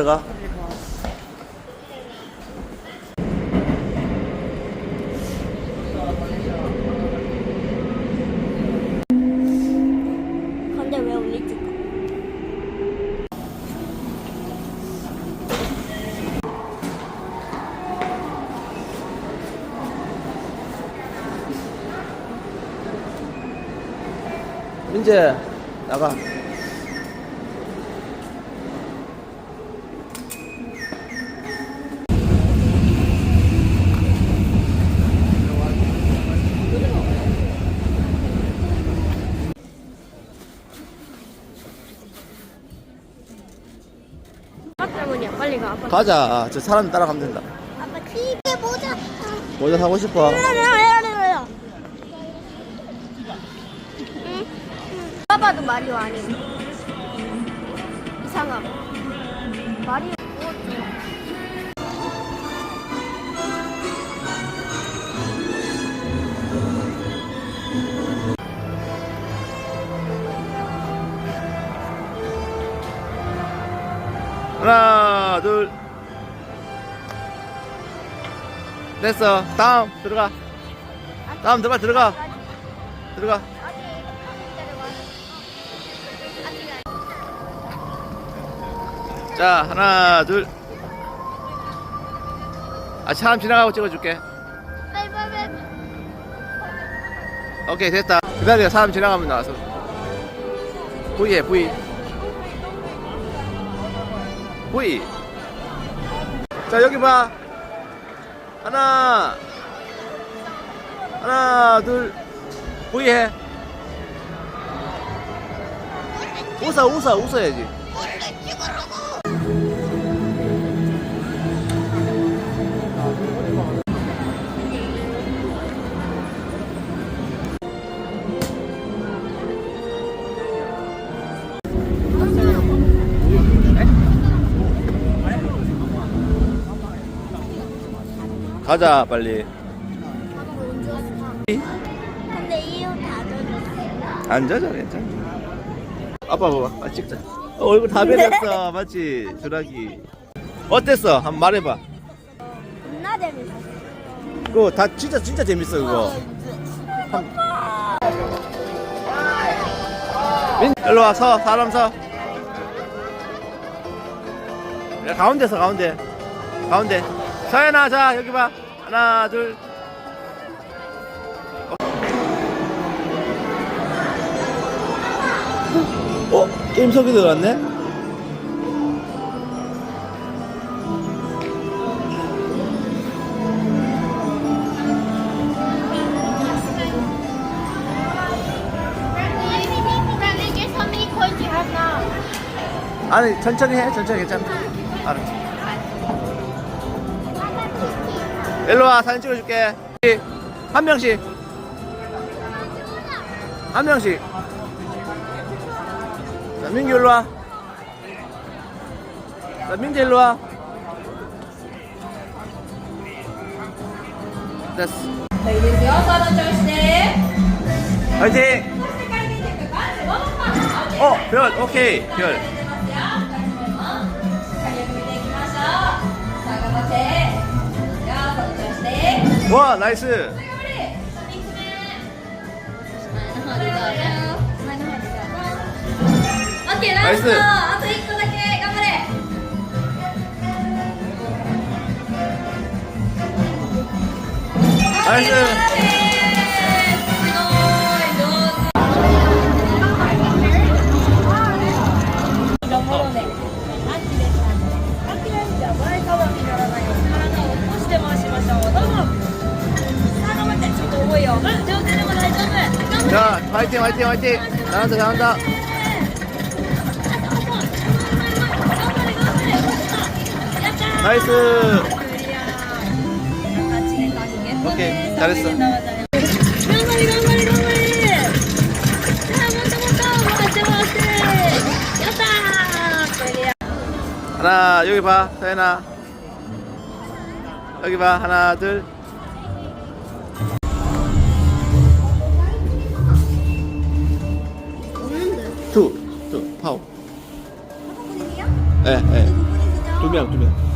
들어가. 근데 왜 우리 찍어? 민재 나가. 아빠 때문이야. 빨리 가. 아빠. 가자. 저 사람 따라가면 된다. 아빠 TV에 보자. 모자 사고 싶어. 봐봐도 마리오 아니고 이상하고 마리오 둘. 됐어. 다음 들어가. 다음 들어가 들어가. 들어가. 자, 하나, 둘. 아, 사람 지나가고 찍어줄게. 오케이, 됐다. 기다려, 사람 지나가면 나와서. V해, V. V. 자, 여기 봐. 하나. 하나, 둘. V 해. 웃어, 웃어, 웃어야지. 가자, 빨리. 근데 이옷다 젖었어 앉아자, 괜찮아. 아빠 봐봐. 아, 찍자. 어, 얼굴 다 변했어. 맞지? 주라기. 어땠어? 한번 말해봐. 겁나 재밌었어 그거 다 진짜, 진짜 재밌어, 그거. 민, 일로 와, 서, 사람 서. 야, 가운데 서, 가운데. 가운데. 서연아, 자, 여기 봐. 하나, 둘. 어? 게임 속에 들어갔네? 아니, 천천히 해, 천천히 괜찮아. 알았지. 일로와 사진 찍어줄게. 한 명씩. 한 명씩. 자 민규 일로와. 자 민규 일로와. 됐어. Ladies, your son on your step. 화이팅! 어, 어! 별 오케이 별. 와, 나이스. 頑張れ。三つ目。前の方でどうぞ。前の方でどうぞ。オッケー、ラスト。ナイスあと一個だけ、頑張れ。 나이스. 자, 화이팅, 화이팅, 화이팅. 잘한다, 잘한다. 나이스. 오케이, 잘했어. 하나, 여기 봐, 서연아. 여기 봐, 하나, 둘. 투, 투, 파워. 한국분이세요? 예, 예. 두 명, 두 명.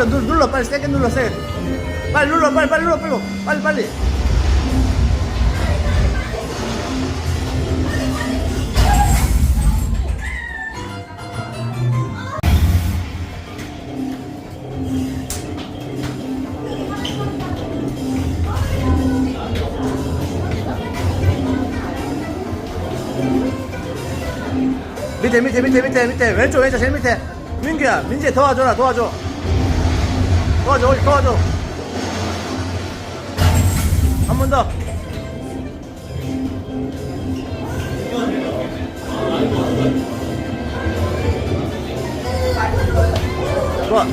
좀 눌- 눌러. 빨리 세게 눌러 세게 빨리 눌러 빨리 빨리 눌러 빨리. 빨리 빨리. 밑에 밑에 밑에 밑에 밑에. 왼쪽 왼쪽 제일 밑에. 민규야 민지 도와줘라 도와줘 도와줘 어디 도와줘. 한 번 더. 좋아.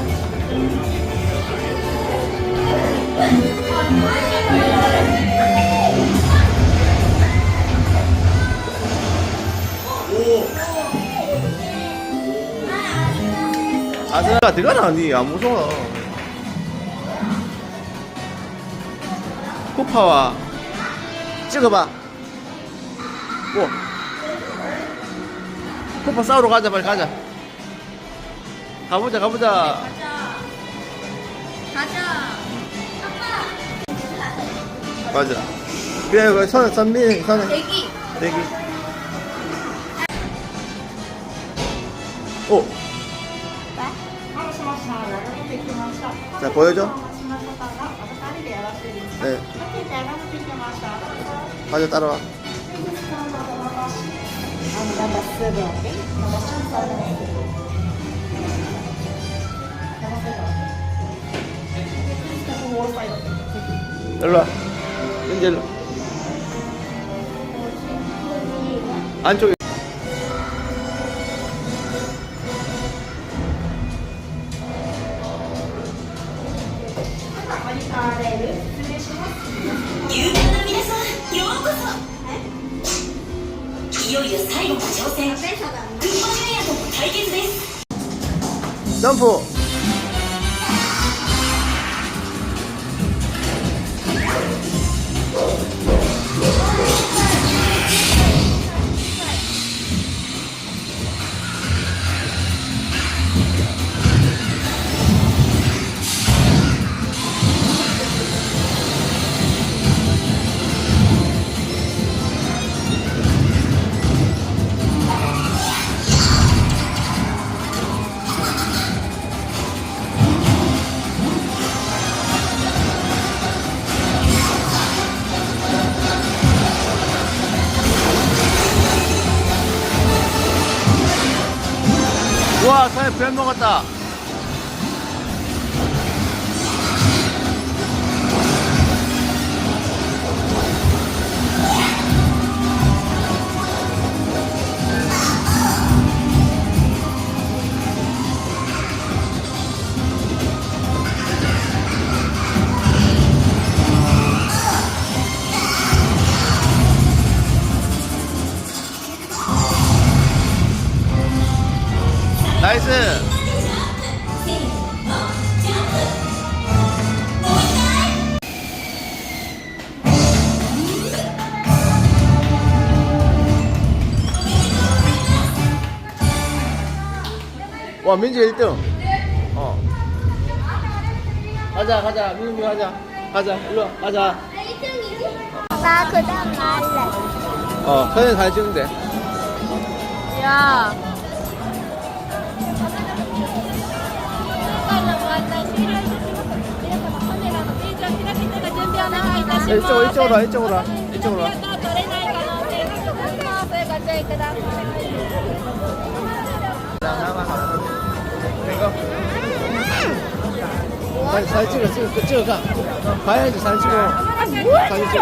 아스가 들어가나 니안 무서워 쿠파와 찍어봐. 뭐? 쿠파 싸우러 가자 빨리 가자. 가보자 가보자. 가자. 맞아 그래 그 선, 선민 선 대기. 대기. 오 자 보여줘 네. 가자 따라와. 일로 와. 이제 일로. 안쪽에 いよいよ最後の挑戦。グッドジャイアンの対決です。ダンプ 와 사장님 별 먹었다 나이스. 와 민지 1등. 어. 가자 가자. 민지 가자. 가자. 일로 와. 가자. 나 그다음 말래. 어 사진 잘 찍는데 야. 야, 이쪽으로 이쪽으로 와 이쪽으로 와 이쪽으로 와 이거 사진, 사진 찍어 찍어 찍어 가 가야지 사진 찍어 사진 찍어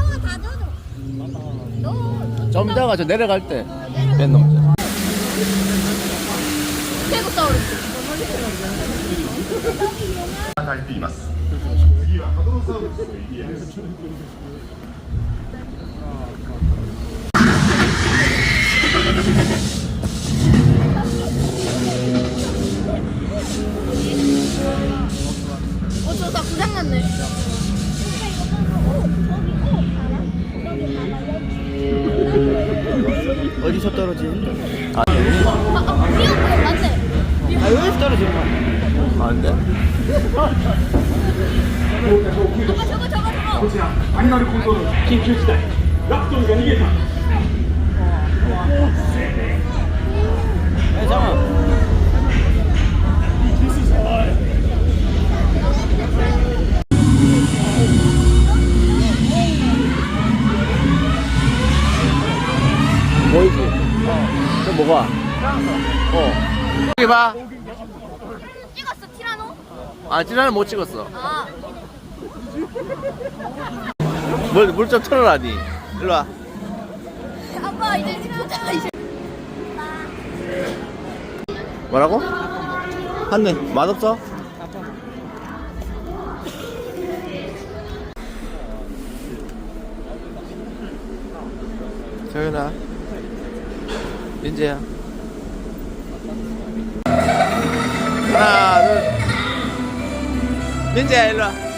좀 이따가 저 내려갈 때 뺀 놈들. 스테고사우루스. 与えています次はハドロサウルスの家です 어, 저 다 고장났네. 떨어지는? 아, 아, 아, 비었고, 맞네. 아 여기서 떨어지는 거 안 돼? 아빠 저거, 저거, 저거. こちらアニマルコントロール緊急事態ラプトルが逃げた 뭐가? 어. 여기 봐. 찍었어, 티라노? 아, 지난해 못 찍었어. 아, 물, 물 좀 틀어라 니. 일로 와. 아빠 이제 보자 이제. 뭐라고? 한대 맛없어? 정윤아 민재야. 하나 둘. 민재야 일로 와